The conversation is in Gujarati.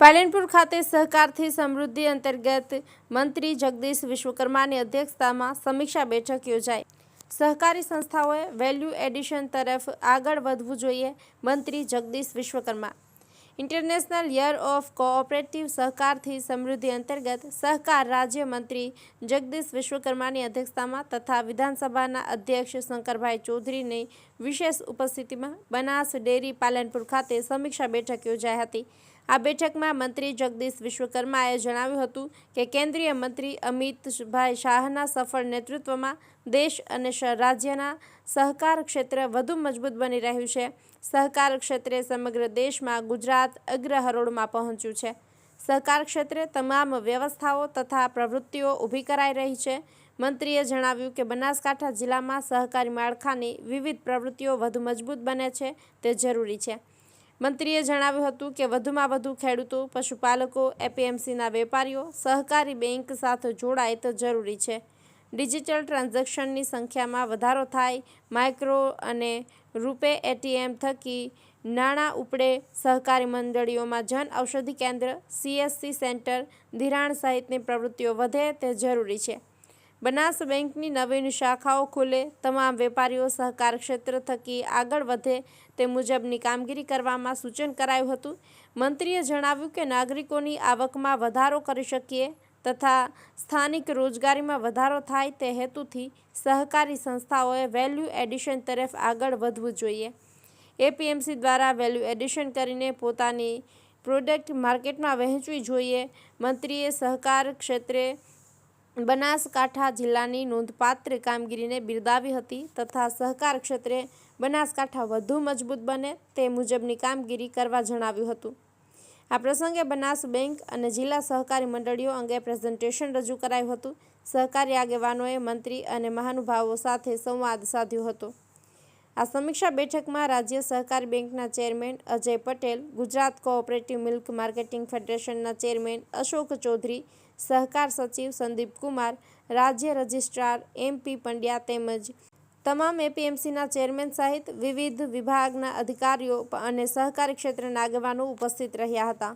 પાલનપુર ખાતે સહકારથી સમૃદ્ધિ અંતર્ગત મંત્રી જગદીશ વિશ્વકર્માની અધ્યક્ષતામાં સમીક્ષા બેઠક યોજાઈ. સહકારી સંસ્થાઓએ વેલ્યુ એડિશન તરફ આગળ વધવું જોઈએ, મંત્રી Jagdish Vishwakarma. International year of cooperative સહકારથી સમૃદ્ધિ અંતર્ગત સહકાર રાજ્ય મંત્રી જગદીશ વિશ્વકર્માની અધ્યક્ષતામાં તથા વિધાનસભાના અધ્યક્ષ શંકરભાઈ ચૌધરીની વિશેષ ઉપસ્થિતિમાં બનાસ ડેરી પાલનપુર ખાતે સમીક્ષા બેઠક યોજાઈ હતી. આ બેઠકમાં મંત્રી જગદીશ વિશ્વકર્માએ જણાવ્યું હતું કે કેન્દ્રીય મંત્રી અમિતભાઈ શાહના સફળ નેતૃત્વમાં દેશ અને રાજ્યના સહકાર ક્ષેત્ર વધુ મજબૂત બની રહ્યું છે. સહકાર ક્ષેત્રે સમગ્ર દેશમાં ગુજરાત અગ્રહરોળમાં પહોંચ્યું છે. સહકાર ક્ષેત્રે તમામ વ્યવસ્થાઓ તથા પ્રવૃત્તિઓ ઊભી કરાઈ રહી છે. મંત્રીએ જણાવ્યું કે બનાસકાંઠા જિલ્લામાં સહકારી માળખાની વિવિધ પ્રવૃત્તિઓ વધુ મજબૂત બને છે. તે જરૂરી છે. મંત્રીએ જણાવ્યું હતું કે વધુમાં વધુ ખેડૂતો, પશુપાલકો, એપીએમસીના વેપારીઓ, સહકારી બેંક સાથે જોડાય તો જરૂરી છે. ડિજિટલ ટ્રાન્ઝેક્શનની સંખ્યામાં વધારો થાય, માઇક્રો અને રૂપે એટીએમ થકી નાણાં ઉપડે, સહકારી મંડળીઓમાં જન ઔષધિ કેન્દ્ર, સીએસસી સેન્ટર, ધિરાણ સહિતની પ્રવૃત્તિઓ વધે તે જરૂરી છે. બનાસ બેંકની નવીન શાખાઓ ખુલે, તમામ વેપારીઓ સહકાર ક્ષેત્ર થકી આગળ વધે તે મુજબની કામગીરી કરવામાં સૂચન કરાયું હતું. મંત્રીએ જણાવ્યું કે નાગરિકોની આવકમાં વધારો કરી શકીએ તથા સ્થાનિક રોજગારીમાં વધારો થાય તે હેતુથી સહકારી સંસ્થાઓએ વેલ્યુ એડિશન તરફ આગળ વધવું જોઈએ. એપીએમસી દ્વારા વેલ્યુ એડિશન કરીને પોતાની પ્રોડક્ટ માર્કેટમાં વહેંચવી જોઈએ. મંત્રીએ સહકાર ક્ષેત્રે બનાસકાંઠા જિલ્લાની નોંધપાત્ર કામગીરીને બિરદાવી હતી તથા સહકાર ક્ષેત્રે બનાસકાંઠા વધુ મજબૂત બને તે મુજબની કામગીરી કરવા જણાવ્યું હતું. આ પ્રસંગે બનાસ બેંક અને જિલ્લા સહકારી મંડળીઓ અંગે પ્રેઝન્ટેશન રજૂ કરાયું હતું. સહકારી આગેવાનોએ મંત્રી અને મહાનુભાવો સાથે સંવાદ સાધ્યો હતો. આ સમીક્ષા બેઠકમાં રાજ્ય સહકારી બેંકના chairman Ajay Patel, Gujarat cooperative milk marketing ફેડરેશનના chairman Ashok Chaudhary, સહકાર સચિવ સંદીપ કુમાર, રાજ્ય રજિસ્ટ્રાર એમપી પંડ્યા તેમજ તમામ એપીએમસીના ચેરમેન સહિત વિવિધ વિભાગના અધિકારીઓ અને સહકારી ક્ષેત્રના આગેવાનો ઉપસ્થિત રહ્યા હતા.